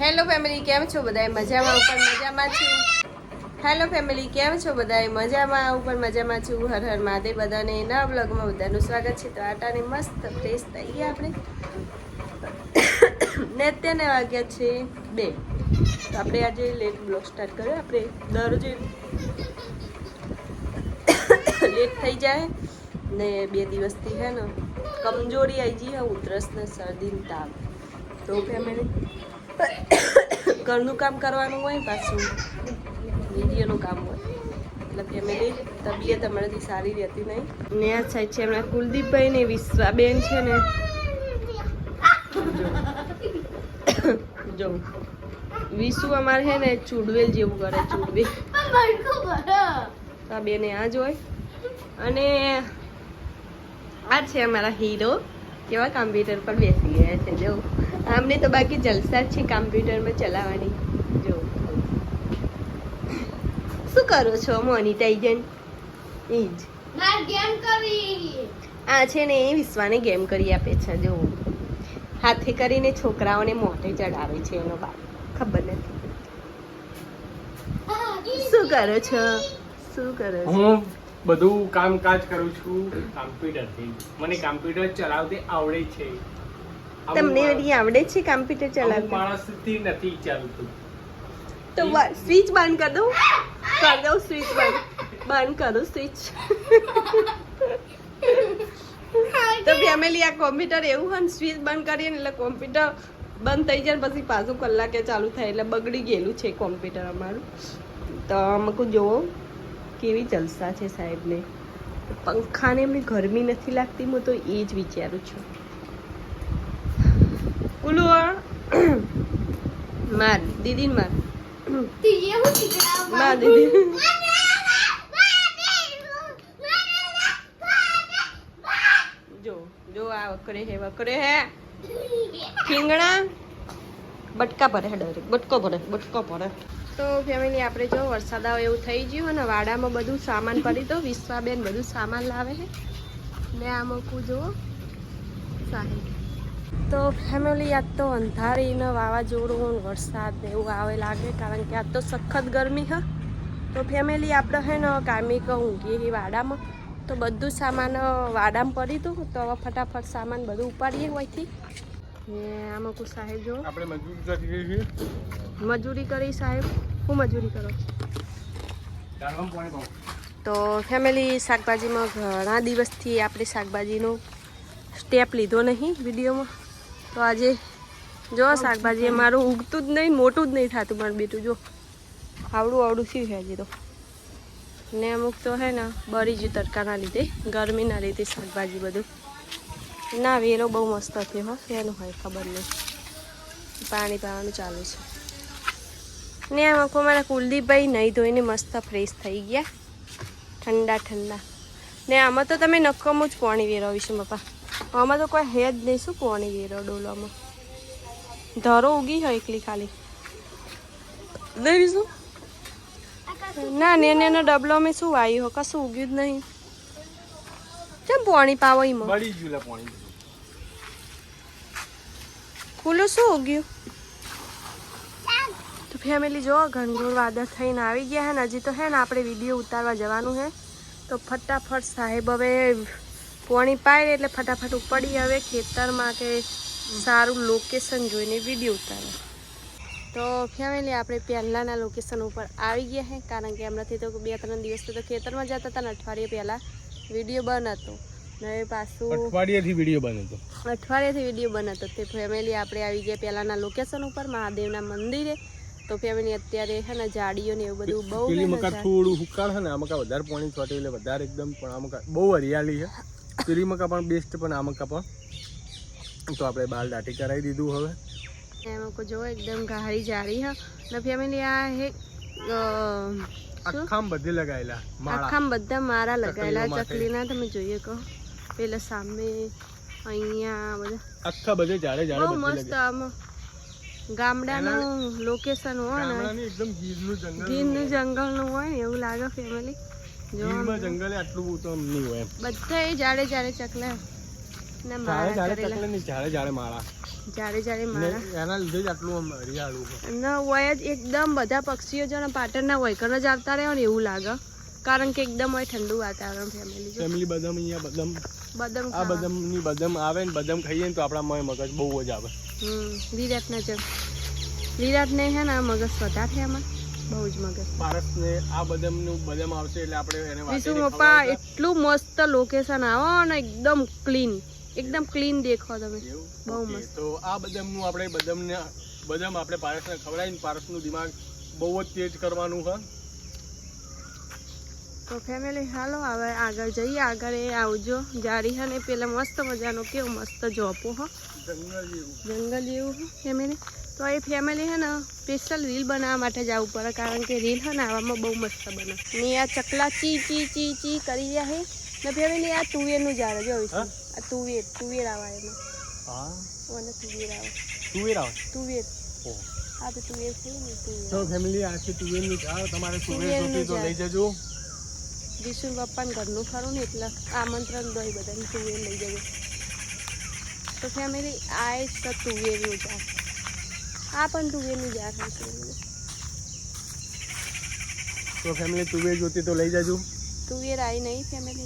Hello family કેમ છો બધાય? મજામાં ઉપર મજામાં છું. હેલો ફેમિલી કેમ છો બધાય? મજામાં, ઉપર મજામાં છું. હર હર મહાદેવ બધાને નવા બ્લોગમાં બધાનું સ્વાગત છે. તો આટાને મસ્ત ફ્રેશ થઈ ગયા આપણે. ને અત્યારના વાગ્યા છે બે. તો આપણે આજે લેટ બ્લોગ સ્ટાર્ટ કર્યો. આપણે દરરોજ લેટ થઈ જાય ને બે દિવસથી હે ને કમજોરી આવી ગઈ હે ઉધરસ ને શરદી તાવ. તો ફેમિલી ઘરનું કામ કરવાનું હોય પાછું, વિડીયોનું કામ હોય. એટલે ફેમિલી તબિયત હમણાંથી સારી રહેતી નહીં. ને આ સાઈડ છે હમણાં કુલદીપભાઈ ને વિશ્વાબેન છે ને. જો, વિશુ અમારે છે ને ચૂડવેલ જેવું કરે, ચૂડવેલ. આ બેને આ જ હોય. અને આ છે અમારા હીરો કેવા કમ્પ્યુટર પર બેસી ગયા છે, જો. આમને તો બાકી જલસા જ છે કમ્પ્યુટરમાં ચલાવવાની. જો. શું કરો છો મોનિટાઈઝન એ જ આ છે ને એ વિશ્વાને ગેમ કરી આપે છે જો. હાથે કરીને છોકરાઓને મોઢે ચડાવે છે એનો બાપ. ખબર નથી. શું કરો છો? શું કરો છો? હું બધું કામકાજ કરું છું કમ્પ્યુટરથી. મને કમ્પ્યુટર ચલાવતે આવડે છે. તમને માણસ- આવડે છે કમ્પ્યુટર ચલાવતા. માણસથી નથી ચાલતું. તો સ્વિચ બંધ કરી દઉં? કરી દઉં સ્વિચ બંધ. બંધ કરો સ્વિચ. તો ફેમિલી આ કોમ્પ્યુટર એવું હોય ને સ્વિચ બંધ કરીએ ને એટલે કોમ્પ્યુટર બંધ થઈ જાય પછી પાછું કલાકે ચાલુ થાય એટલે બગડી ગયેલું છે કોમ્પ્યુટર અમારું. તો અમુક જોવો કેવી જલસા છે સાહેબને. પંખાને એમને ગરમી નથી લાગતી હું તો એ જ વિચારું છું. કુલુ માર દીદી માર. ના દીદી. જો જો આ વકરે હે વકરે હે. ખીંગણા બટકા ભરે હે ડાયરેક્ટ બટકો ભરે બટકો ભરે. તો ફેમિલી આપણે જો વરસાદ આવે એવું થઈ ગયું અને વાડામાં બધું સામાન પડી તો વિશ્વાબેન બધું સામાન લાવે છે ને આ મૂકું જુઓ. સાહેબ. તો ફેમિલી આજ તો અંધારીને વાવાઝોડું વરસાદ ને એવું આવે લાગે કારણ કે આજ તો સખત ગરમી હા. તો ફેમિલી આપણે હે ને કામિક ઊંઘી વાડામાં તો બધું સામાન વાડામાં પડી હતું તો હવે ફટાફટ સામાન બધું ઉપાડીએ હોયથી ને આમાં કોઈ સાહેબ જો. આપણે મજૂરી કરી મજૂરી કરી સાહેબ? હું મજૂરી કરો? તો ફેમિલી શાકભાજીમાં ઘણા દિવસથી આપણે શાકભાજીનો સ્ટેપ લીધો નહીં વિડીયોમાં. તો આજે જો શાકભાજી મારું ઉગતું જ નહીં, મોટું જ નહીં થતું મારું બેટું, જો. આવડું આવડું શું છે હજી તો. ને અમુક તો હે ને, બળી ગયું તડકાના લીધે, ગરમીના લીધે શાકભાજી બધું. ના, વેલો બહુ મસ્ત થયો હો એનું હોય ખબર નહીં. પાણી પાવાનું ચાલુ છે. ને આમ કોઈ મારા કુલદીપભાઈ નહીં ધોઈને મસ્ત ફ્રેશ થઈ ગયા. ઠંડા ઠંડા. ને આમાં તો તમે નક્કમ જ પાણી વેરવીશું પપ્પા આમાં તો કોઈ હે જ નહીં. શું પાણી વેરો ડોલામાં? ધરો ઉગી હોય એકલી ખાલી. દઈશું ના ને એનો ડબલો મેં શું વાયું હો? કશું ઉગ્યું જ નહીં. કેમ પાણી પાવો એમાં બળી ગયું લે પાણી. ખુલ્લું શું ઉગ્યું? તો ફેમિલી જો ઘનઘોર વાદળ થઈને આવી ગયા હે ને હજી તો હે ને આપણે વીડિયો ઉતારવા જવાનું હે. તો ફટાફટ સાહેબ હવે પોણી પાય એટલે ફટાફટ ઉપડી આવે ખેતરમાં કે સારું લોકેશન જોઈને વીડિયો ઉતારે. તો ફેમિલી આપણે પહેલાંના લોકેશન ઉપર આવી ગયા હે કારણ કે હમણાંથી તો બે ત્રણ દિવસ તો ખેતરમાં જતા હતા ને અઠવાડિયે પહેલાં વીડિયો બંધ હતો. ને પાછું અઠવાડિયાથી વીડિયો બંધ હતો. અઠવાડિયાથી વીડિયો બનાવતો તે ફેમિલી આપણે આવી ગયા પહેલાંના લોકેશન ઉપર મહાદેવના મંદિરે. તો ફેમિલી અત્યારે છે ને જાડીઓ ને એવું બધું બહુ પેલી મકા થોડું હુકાળ છે ને આ મકા વધારે પાણી છોટે એટલે વધારે એકદમ પણ આ મકા બહુ હરિયાળી છે પેલી મકા પણ બેસ્ટ પણ આ મકા પણ. તો આપણે બાલ દાટી કરાવી દીધું હવે. એ કોઈ જો એકદમ ગાળી જાડી હા. ને ફેમિલી આ હે આખામ બધે લગાયેલા માળા. બધા મારા લગાયેલા ચકલીના તમે જોઈએ કહો. પેલા સામે અહીંયા બધા. આખા બધે જાડે જાડે બહુ મસ્ત લગાવ્યા. આમ ગામડાનું લોકેશન હોય ને. એકદમ ગીરનું જંગલ ગીરનું જંગલનું હોય ને એવું લાગે ફેમિલી ગીરમાં જંગલે આટલું તો નહીં હોય એમ. બધા જાડે જાડે ચકલા. ને જાડે જાડે ચકલે નહીં જાડે જાડે માળા જ્યારે જ્યારે ને એના લીધે જ આટલું હરિયાળું છે. હોય જ એકદમ બધા પક્ષીઓ જો ને પાટણના વૈકણ જ આવતા રહે ને એવું લાગે. કારણ કે એકદમ હોય ઠંડુ વાતાવરણ ફેમિલી ફેમિલી બદામ અહીંયા બદામ. બદામ આ આવે ને બદામ ખાઈએ ને તો આપણા મય મગજ બહુ જ આવે. હમ વિરાટના છે વિરાટને હે ને મગજ વધારે છે એમાં. બહુ જ મગજ. પારસને આ બદામનું બદામ આવશે એટલે આપણે એને વિશુ પપ્પા એટલું મસ્ત લોકેશન આવો અને એકદમ ક્લીન એકદમ ક્લીન દેખો તમે. બહુ મસ્ત. તો આ બદામનું આપણે બદામને બદામ આપણે પારસને ખવડાવીને પારસનું દિમાગ બહુ જ તેજ કરવાનું હ? તો ફેમિલી હાલો હવે આગળ જઈએ. આગળ એ આવજો. જારી હે ને પેલા મસ્ત મજાનો કેવો મસ્ત જોપો હો? જંગલ જેવું. જંગલ જેવું ફેમિલી તો એ ફેમિલી હે ને સ્પેશિયલ રીલ બનાવવા માટે જવું પડે કારણ કે રીલ હે ને આવામાં બહુ મસ્ત બને. ને આ ચકલા ચી ચી ચી ચી કરી રહ્યા હે. ને ફેમિલી આ તુવેરનું ઝાડ જો હા? આ તુવેર તુવેર આવે એમાં. હા? ઓને તુવેર આવે. તુવેર આવે? તુવેર. ઓહ. આ તો તુવેર છે ને તુવેર. તો ફેમિલી આ છે તુવેરનું ઝાડ તમારે તુવેર જોતી તો લઈ જજો. વિષ્ણુ બાપાને ઘરનું ખરું ને એટલે આમંત્રણ દોય બધાને તુવેર લઈ જજો. તો ફેમિલી આ જ તો તુવેરનું ઝાડ આ પણ તુવેરનું જાત છે. તો ફેમિલી તુવેર જોતી તો લઈ જજો તુવેર આવી નહીં ફેમિલી